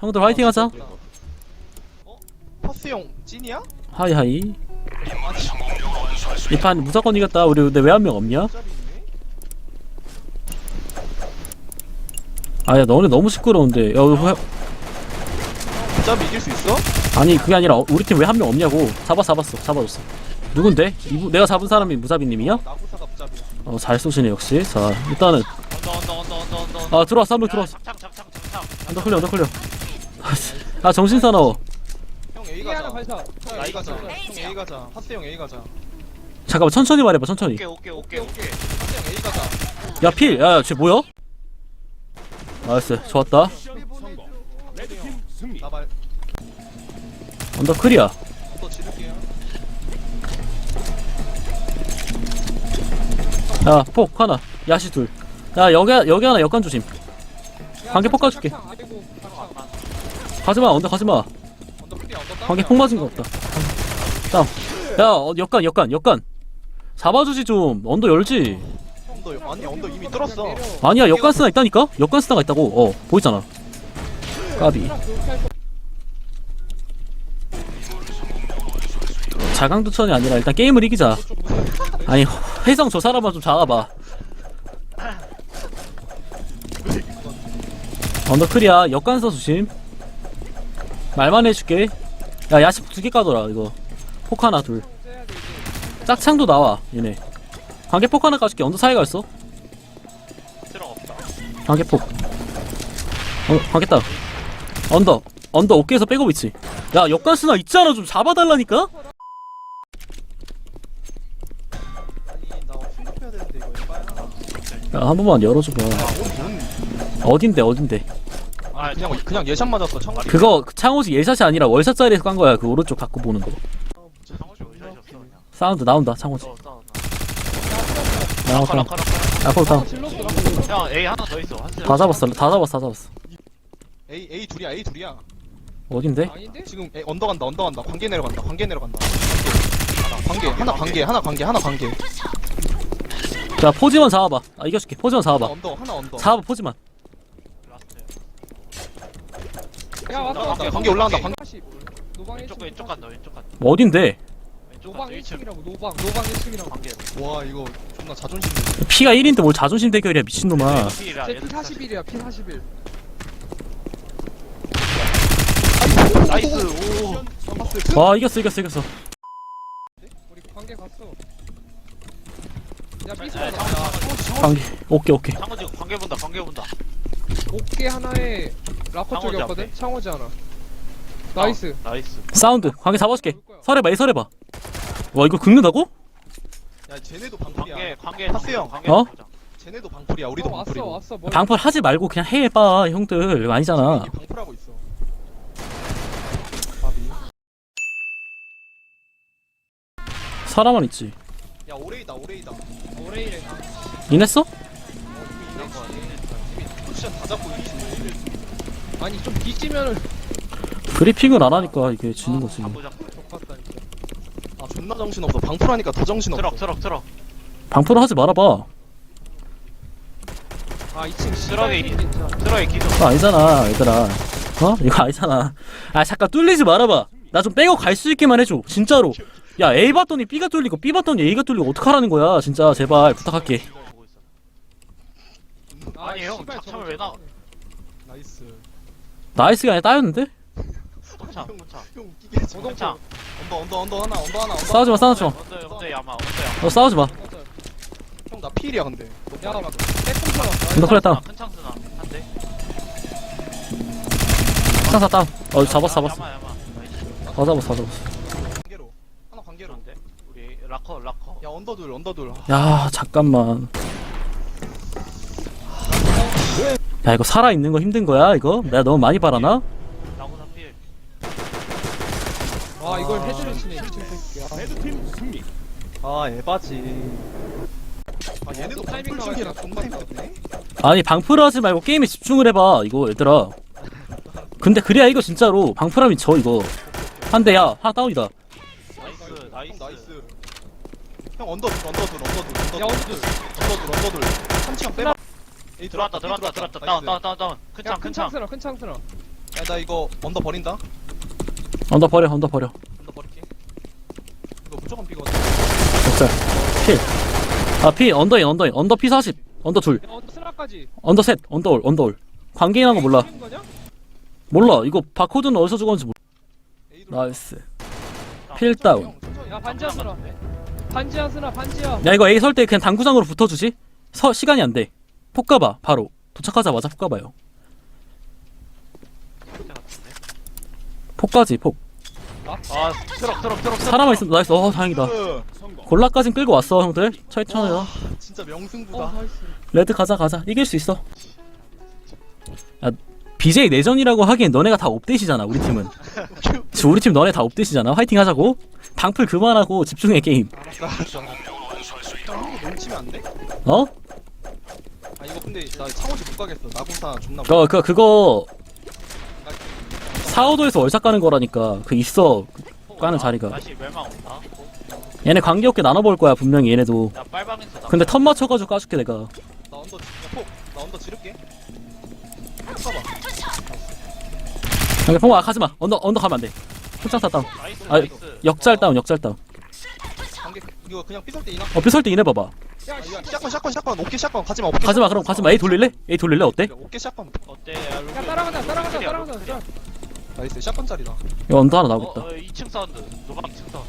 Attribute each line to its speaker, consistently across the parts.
Speaker 1: 형들 화이팅 하자
Speaker 2: 어? 파스형 찐이야?
Speaker 1: 하이 하이 이 판 무조건 이겼다 우리 근데 왜 한 명 없냐?
Speaker 2: 짭이 있네?
Speaker 1: 아야 너네 너무 시끄러운데 야 왜,
Speaker 2: 짭이 이길 수 있어?
Speaker 1: 아니 그게 아니라 어, 우리 팀 왜 한 명 없냐고 잡아 잡았어 잡아줬어 누군데? 이부, 내가 잡은 사람이?
Speaker 2: 나구사가 짭이야
Speaker 1: 어 잘 쏘시네 역시 자 일단은
Speaker 3: 언더 언더 언더 언더 언더 언더
Speaker 1: 아 들어왔어 한 명 들어왔어
Speaker 3: 작창 작창
Speaker 1: 언더 클리어 언더 클리어 아 정신 사나워.
Speaker 2: 형 A 가자. 형 A 가자. 형 A 가자. 파스형 A 가자.
Speaker 1: 잠깐만 천천히 말해봐 천천히.
Speaker 3: 오케이 오케이 오케이 오케이
Speaker 2: 파스형 A 가자.
Speaker 1: 야필. 야쟤 뭐야? 나이스 좋았다.
Speaker 2: 나발
Speaker 1: 언더
Speaker 2: 또 지를게요.
Speaker 1: 야폭 하나. 야시 둘야 여기 여기 하나 역간 조심. 관계 폭 가줄게. 가지마 언더 가지마.
Speaker 2: 언더 클리어 언더 다운이야
Speaker 1: 관계 폭 맞은 거 없다. 다음. 야 어, 역간 역간 역간. 잡아주지 좀. 언더 열지.
Speaker 2: 언더 아니 언더 이미 뚫었어.
Speaker 1: 아니야 역간 스나 있다니까? 역간 스나가 있다고. 어 보이잖아. 까비. 자강두천이 아니라 일단 게임을 이기자. 아니 혜성 저 사람만 좀 잡아봐. 언더클이야 역간 써 조심 말만 해줄게. 야 야식 두 개 까더라 이거. 폭 하나 둘. 짝창도 나와 얘네. 관계 폭 하나 까줄게. 언더 사이가 있어. 관계폭 어 관계다. 언더. 언더 어깨에서 백업 있지. 야 역가스나 있잖아. 좀 잡아달라니까? 야한 번만 열어줘봐. 어딘데 어딘데
Speaker 3: 아
Speaker 2: 그냥 그냥 예샷 맞았어 창호.
Speaker 1: 그거 창호지 예샷이 아니라 월샷 자리에서 깐 거야 그 오른쪽 갖고 보는 거.
Speaker 3: 그냥
Speaker 1: 사운드 나온다 창호지
Speaker 3: 또 싸워
Speaker 1: 나온다.
Speaker 3: 라커
Speaker 1: 앞으로 다운
Speaker 4: 질러 들어가.
Speaker 3: 형 A 하나 더 있어.
Speaker 1: 한다 잡았어 다 잡았어 다 잡았어.
Speaker 2: A A 둘이야 A 둘이야.
Speaker 1: 어딘데?
Speaker 4: 아닌데?
Speaker 2: 지금 A, 언더 간다 언더 간다. 관계 내려간다 관계 내려간다. 관계. 하나 관계 하나 관계 하나 관계.
Speaker 1: 자 포지만 잡아봐. 아 이겨줄게. 포지만
Speaker 2: 하나
Speaker 1: 잡아봐.
Speaker 2: 언더 하나 언더.
Speaker 1: 잡아봐 포지만
Speaker 3: 라스트
Speaker 4: 야, 왔다,
Speaker 3: 관계,
Speaker 4: 왔다.
Speaker 2: 관계 올라간다, 관계.
Speaker 4: 40. 노방
Speaker 3: 왼쪽
Speaker 4: 1층.
Speaker 3: 왼쪽 간다 왼쪽 간다
Speaker 1: 뭐 어딘데
Speaker 3: 왼쪽
Speaker 4: 노방
Speaker 3: 간다 1층
Speaker 4: 1층이라고, 노방. 노방 1층이라고.
Speaker 3: 관계
Speaker 2: 와 이거 존나 자존심 들
Speaker 1: 피가 1인데 뭘 자존심 대결이야 미친놈아
Speaker 3: 필이야
Speaker 4: 제
Speaker 3: 얘들
Speaker 4: P41이야, P41.
Speaker 3: 나이스
Speaker 1: 오와 이겼어 이겼어 이겼어
Speaker 4: 우리 관계 갔어. 야,
Speaker 3: 야,
Speaker 4: 삐스다.
Speaker 3: 창호지
Speaker 1: 관계 오케이 오케이
Speaker 3: 창호지 관계 본다 관계 본다
Speaker 4: 어깨 하나에 라커
Speaker 3: 창호지
Speaker 4: 쪽이었거든?
Speaker 3: 앞에.
Speaker 4: 창호지 하나. 나이스.
Speaker 3: 어, 나이스
Speaker 1: 사운드 관계 잡아줄게 설해봐 이 설해봐 와 이거 긁는다고?
Speaker 2: 야 쟤네도
Speaker 3: 관계
Speaker 2: 방풀이야
Speaker 3: 관계
Speaker 2: 파스 형.
Speaker 3: 관계
Speaker 1: 어?
Speaker 3: 보자.
Speaker 2: 쟤네도 방풀이야 우리도
Speaker 4: 어, 왔어,
Speaker 2: 방풀이고
Speaker 4: 왔어. 머리.
Speaker 1: 방풀 하지 말고 그냥 해봐 형들 아니잖아
Speaker 2: 이게 방풀하고 있어 바비
Speaker 1: 사람은 있지
Speaker 2: 야 오레이다 오레이다
Speaker 4: 오레이래.
Speaker 1: 인했어?
Speaker 2: 포지션 다 잡고 있지
Speaker 4: 아니, 좀 뒤지면은
Speaker 1: 브리핑을 안 하니까 이게 지는 거지.
Speaker 3: 가보자
Speaker 4: 족같다, 진짜.
Speaker 2: 아 존나 정신없어. 방풀하니까 더 정신없어.
Speaker 3: 트럭 트럭 트럭.
Speaker 1: 방풀을 하지 말아봐.
Speaker 4: 아, 2층
Speaker 3: 트럭에 이- 트럭에
Speaker 1: 그거 아니잖아 얘들아. 어? 이거 아니잖아. 아 잠깐 뚫리지 말아봐. 나 좀 빼고 갈 수 있게만 해줘 진짜로. 야 A 봤더니 B가 뚫리고 B 봤더니 A가 뚫리고 어떡하라는 거야. 진짜 제발 부탁할게.
Speaker 4: 아,
Speaker 3: 아니, 형,
Speaker 4: 씨발, 저거
Speaker 3: 왜 나-
Speaker 2: 나이스
Speaker 1: 나이스가 아니라 따였는데?
Speaker 2: 형 웃기게 하지 마
Speaker 3: 똥차
Speaker 2: 언더 언더 언더 하나 언더 하나 언더
Speaker 1: 싸우지마 싸우지마.
Speaker 3: 언더 언더 야마 언더 야마
Speaker 1: 어 싸우지 마.
Speaker 2: 형나 필이야 근데.
Speaker 4: 야, 빼꼼처럼.
Speaker 1: 너 그래 다운
Speaker 3: 큰 창스나 한대
Speaker 1: 상사 다운 어 잡았어 잡았어.
Speaker 3: 야마 야마. 나이스
Speaker 1: 다 잡았어 다 잡았어.
Speaker 2: 관계로. 하나 관계로.
Speaker 3: 그런데 우리 라커 라커.
Speaker 2: 야 언더 둘 언더 둘.
Speaker 1: 야 잠깐만 야 이거 살아 있는 거 힘든 거야 이거? 내가 너무 많이 바라나?
Speaker 3: 필
Speaker 4: 와, 이걸 헤드를 치네, 2층 새끼야.
Speaker 2: 아 에바지. 아 얘네도
Speaker 4: 타이밍 나가니까
Speaker 2: 존나 힘들네?
Speaker 1: 아니 방풀 하지 말고 게임에 집중을 해봐 이거 얘들아. 근데 그래야 이거 진짜로 방풀하면 져 이거. 한대 야 하나 다운이다.
Speaker 3: 나이스
Speaker 2: 형
Speaker 3: 나이스.
Speaker 2: 나이스 형 언더 둘 언더 둘 언더 둘 언더
Speaker 4: 야,
Speaker 2: 둘 언더 둘 언더 둘 한치형 빼봐 에이
Speaker 3: 들어왔다 들어왔다 들어왔다. 다운 다운 다운 다운. 큰창 큰창
Speaker 4: 창. 쓰나, 큰창 쓰나.
Speaker 2: 야나 이거 언더 버린다.
Speaker 1: 언더 버려 언더 버려.
Speaker 2: 언더 버릴게. 이거 무조건 비거든.
Speaker 1: 적잘 필아피 언더인 언더인. 언더 P40 언더 둘.
Speaker 4: 어 스나까지.
Speaker 1: 언더 셋. 언더 올 언더 올. 관계인한 거 몰라.
Speaker 4: 죽인 거냐?
Speaker 1: 몰라. 이거 바코드는 어디서 죽었는지 몰라. 나이스. 필 다운.
Speaker 4: 야 반지하 스나 반지하 스나 반지하.
Speaker 1: 야 이거 A 설 때 그냥 당구장으로 붙어주지? 서 시간이 안돼 폭 가봐 바로 도착하자마자 폭 가봐요
Speaker 3: 그때 같은데.
Speaker 1: 폭까지 폭
Speaker 3: 아 트럭 트럭 트럭.
Speaker 1: 사람만 있으면 나이스 어 다행이다
Speaker 2: 으,
Speaker 1: 골라까진 끌고 왔어 형들 천천히 해라
Speaker 2: 진짜
Speaker 4: 어
Speaker 2: 명승부다
Speaker 1: 레드 가자 가자 이길 수 있어 야 BJ 내전이라고 하기엔 너네가 다 옵데이시잖아 우리 팀은 지금 우리 팀 너네 다 옵데이시잖아 화이팅 하자고 방풀 그만하고 집중해 게임
Speaker 2: 알았어 형 이거 넘치면 안 돼?
Speaker 1: 어?
Speaker 2: 아 이거 근데 나 창호지 못 가겠어 나군사 존나
Speaker 1: 어, 그, 그거, 사오도에서 월샷 가는 거라니까. 그 있어. 까는 자리가.
Speaker 3: 다시 멸망 온다.
Speaker 1: 얘네 관계없게 나눠볼 거야, 분명히 얘네도.
Speaker 3: 빨방에서 나.
Speaker 1: 근데 턴 맞춰가지고 까줄게, 내가.
Speaker 2: 나 언더 야폭 나 언더 지를게 폭 가봐
Speaker 1: 형님, phong 아, 가지 마. 언더, 언더 가면 안 돼. 풀장타 다운.
Speaker 3: 나이스
Speaker 1: 아,
Speaker 3: 나이스.
Speaker 1: 역잘 다운, 역잘 다운.
Speaker 2: 관계 이거 그냥 삐설 때 이나
Speaker 1: 어, 삐설 때 이내봐봐.
Speaker 2: 아, 샷건 샷건 샷건 오케이 샷건 가지마 오케이
Speaker 1: 가지 마, 그럼 가지 마. A 돌릴래? A 돌릴래? 어때?
Speaker 2: 오케이 샷건
Speaker 3: 어때? 야, 루비.
Speaker 4: 따라가자
Speaker 3: 루비야.
Speaker 4: 자,
Speaker 2: 나이스 샷건짜리다
Speaker 1: 이거 언더 하나
Speaker 3: 어,
Speaker 1: 나오겠다.
Speaker 3: 어, 2층 사운드. 노방 2층 사운드.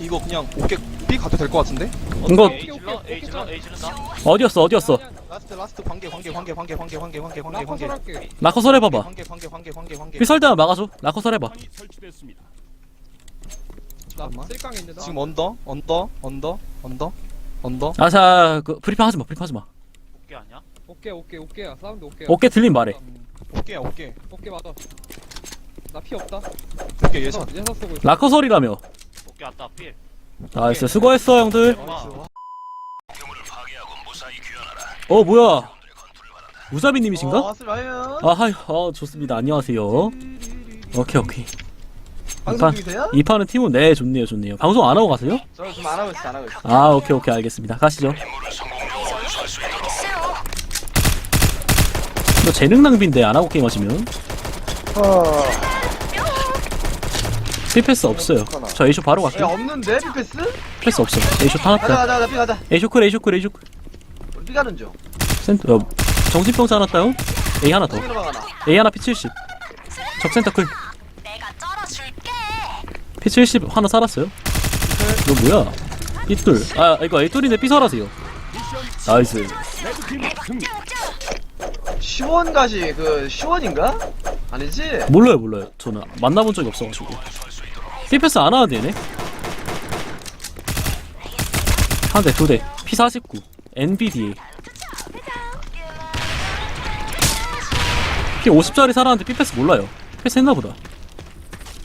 Speaker 2: 이거 그냥 오케이 삐 가도 될 것 같은데
Speaker 1: 이거-
Speaker 3: A 질러? A 질러? A 지른다.
Speaker 1: 어디였어, 어디였어?
Speaker 2: 라스트 라스트 관계 관계 관계 관계 관계 관계 관계 관계
Speaker 4: 라커
Speaker 2: 관계
Speaker 4: 설할게
Speaker 1: 라커설 해봐봐.
Speaker 2: 관계 관계 관계 관계 관계
Speaker 1: 삐설 때만 막아줘. 라커설 해봐.
Speaker 4: 나
Speaker 2: 잠깐만.
Speaker 4: 나
Speaker 2: 지금 언더 언더 언더 언더 언더
Speaker 1: 아, 자, 그, 브리핑 하지 마, 브리핑 하지 마.
Speaker 3: 어깨 아니야?
Speaker 4: 오케이 오케이 오케이야 사운드 오케이
Speaker 1: 어깨 들린 말해.
Speaker 2: 오케이 오케이
Speaker 4: 오케이 맞아 나 피 없다
Speaker 2: 오케이 예상
Speaker 4: 예사 예사 쓰고 있어
Speaker 1: 라커설이라며.
Speaker 3: 어깨 왔다. 필.
Speaker 1: 나이스, 수고했어, 형들.
Speaker 3: 와.
Speaker 1: 어, 뭐야. 무자비님이신가?
Speaker 5: 어, 슬라이요.
Speaker 1: 아, 하이, 어, 좋습니다. 안녕하세요. 오케이, 오케이.
Speaker 5: 방송
Speaker 1: 이판,
Speaker 5: 중이세요?
Speaker 1: 이 판은 팀은 네, 좋네요, 좋네요. 방송 안 하고 가세요?
Speaker 5: 저 지금 안 하고 있어, 안 하고 있어.
Speaker 1: 아, 오케이, 오케이, 알겠습니다. 가시죠. 이거 재능 낭비인데 안 하고 게임 하시면 C패스 없어요. 저 A쇼 바로
Speaker 5: 야,
Speaker 1: 갈게요.
Speaker 5: 없는데, 비패스?
Speaker 1: 패스 없어.
Speaker 5: 가자,
Speaker 1: 타났다.
Speaker 5: 가자, 가자, 삐 가자.
Speaker 1: A쇼 클, A쇼 클, A쇼 클.
Speaker 5: 우리 삐 가는 중.
Speaker 1: 센터, 어, 정신병자 하나 따요? A 하나 더.
Speaker 5: 가나.
Speaker 1: A 하나 P70. 적센터.
Speaker 6: 내가 쩔어줄게.
Speaker 1: P70 하나 살았어요? 이거 뭐야? B둘. 아, 이거 A둘인데 B 설하세요. 나이스.
Speaker 5: 시원 가시, 그, 시원인가? 아니지?
Speaker 1: 몰라요, 몰라요. 저는 만나본 적이 없어가지고. B패스 안 하는데, 얘네? 한 대, 두 대. P49. NBDA. P50짜리 살았는데 B패스 몰라요. 패스 했나보다.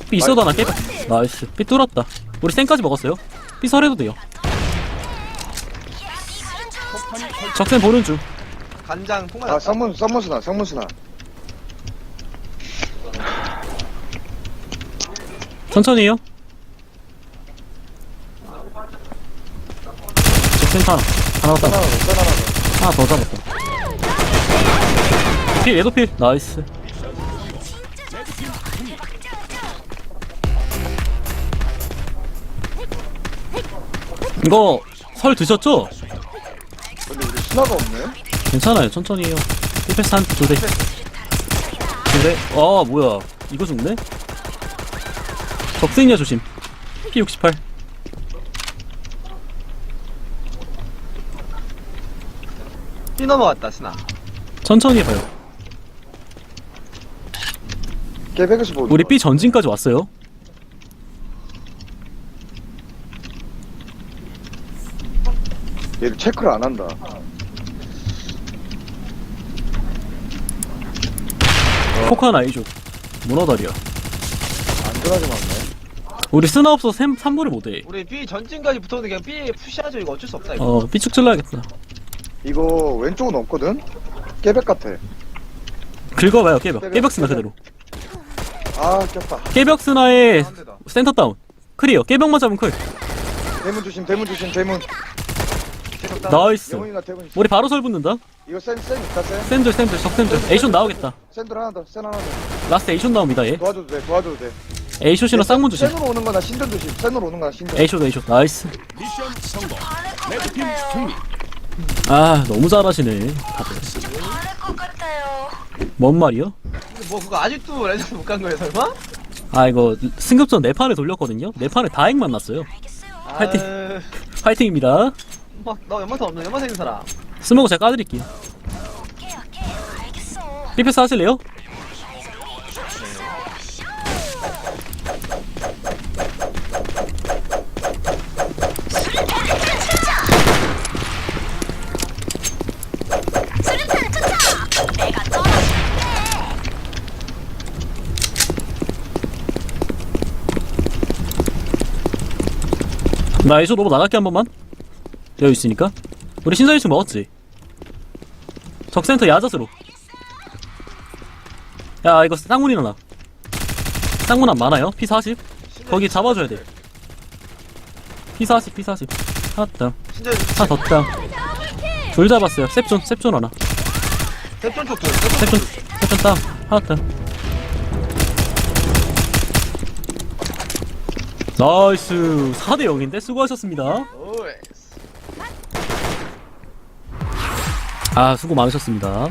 Speaker 1: B 있어도 하나 깨 나이스. B 뚫었다. 우리 쌩까지 먹었어요. B 설해도 돼요. 적센 보는 중.
Speaker 5: 간장, 통만.
Speaker 7: 아, 쌍문, 쌍문스나, 쌍문스나.
Speaker 1: 천천히 해요. 적센 하나. 하나 더.
Speaker 7: 하나 더, 선 하나 더.
Speaker 1: 하나 더 잡았다. 필, 얘도 필. 나이스. 이거 설 드셨죠?
Speaker 7: 근데 우리 스나가 없네?
Speaker 1: 괜찮아요. 천천히 해요. 1패스 한 두 대. 두 대. 아, 뭐야. 이거 죽네? 적생이야 조심. P68.
Speaker 5: 삐 넘어갔다, 스나.
Speaker 1: 천천히 해봐요.
Speaker 7: 깨백에서 보는
Speaker 1: 우리
Speaker 7: 거야.
Speaker 1: B 전진까지 왔어요.
Speaker 7: 얘를 체크를 안 한다.
Speaker 1: 포카나 A조. 문어다리야.
Speaker 7: 안전하게 맞네.
Speaker 1: 우리 쓰나 없어서 3, 3부를 못해.
Speaker 5: 우리 삐 전진까지 붙었는데 그냥 삐 푸시하죠. 이거 어쩔 수 없다, 이거.
Speaker 1: 어, 삐쭉 찔러야겠다.
Speaker 7: 이거 왼쪽은 없거든? 깨백 같아.
Speaker 1: 긁어봐요, 깨벽. 깨벽 쓰나 그대로.
Speaker 7: 아, 꼈다.
Speaker 1: 깨벽
Speaker 5: 한 대다.
Speaker 1: 센터 다운. 클리어. 깨벽만 잡으면 클.
Speaker 7: 대문 조심, 대문 조심, 대문.
Speaker 5: 계속 따.
Speaker 1: 나이스.
Speaker 7: 대문.
Speaker 1: 우리 바로 설 붙는다.
Speaker 7: 이거 센, 센 있다, 센.
Speaker 1: 샌들, 샌들, 적샌들. 에이션 나오겠다.
Speaker 7: 센들 하나 더, 센 하나 더.
Speaker 1: 라스트 A숏 나옵니다 얘
Speaker 7: 도와줘도 돼 도와줘도 돼
Speaker 1: A숏이랑 쌍문 조심
Speaker 7: 센으로 오는 거나 신전 조심 센으로 오는 거나 신전
Speaker 1: A숏 A숏 나이스
Speaker 8: 미션 성공. 레드팀. 승리.
Speaker 1: 아 너무 잘하시네 다들
Speaker 6: 잘할 것 같아요.
Speaker 1: 뭔 말이요?
Speaker 5: 뭐 그거 아직도 레전드 못 간 거예요 설마?
Speaker 1: 아 이거 승급전 네 판에 돌렸거든요 네 판에 다행 만 났어요
Speaker 6: 알겠어요.
Speaker 1: 파이팅.
Speaker 5: 아유,
Speaker 1: 화이팅입니다
Speaker 5: 막, 너 연마사 없는 연마사 있는 사람
Speaker 1: 스모그 제가 까드릴게요. 삐패스 하실래요? 나 A숏 오버 나갈게 한 번만 여유 있으니까? 우리 1층 먹었지? 적센터 야자스로. 야 이거 쌍문 일어나. 쌍문 안 많아요? P40 거기 잡아줘야 돼. P40 P40 하나
Speaker 5: 진짜
Speaker 1: 하나 더둘 잡았어요. 셉존 셉존 하나.
Speaker 5: 대전 쪽도
Speaker 1: 셉존 셉존 다운 하나 더 나이스. 4대 0인데 수고하셨습니다 아 수고 많으셨습니다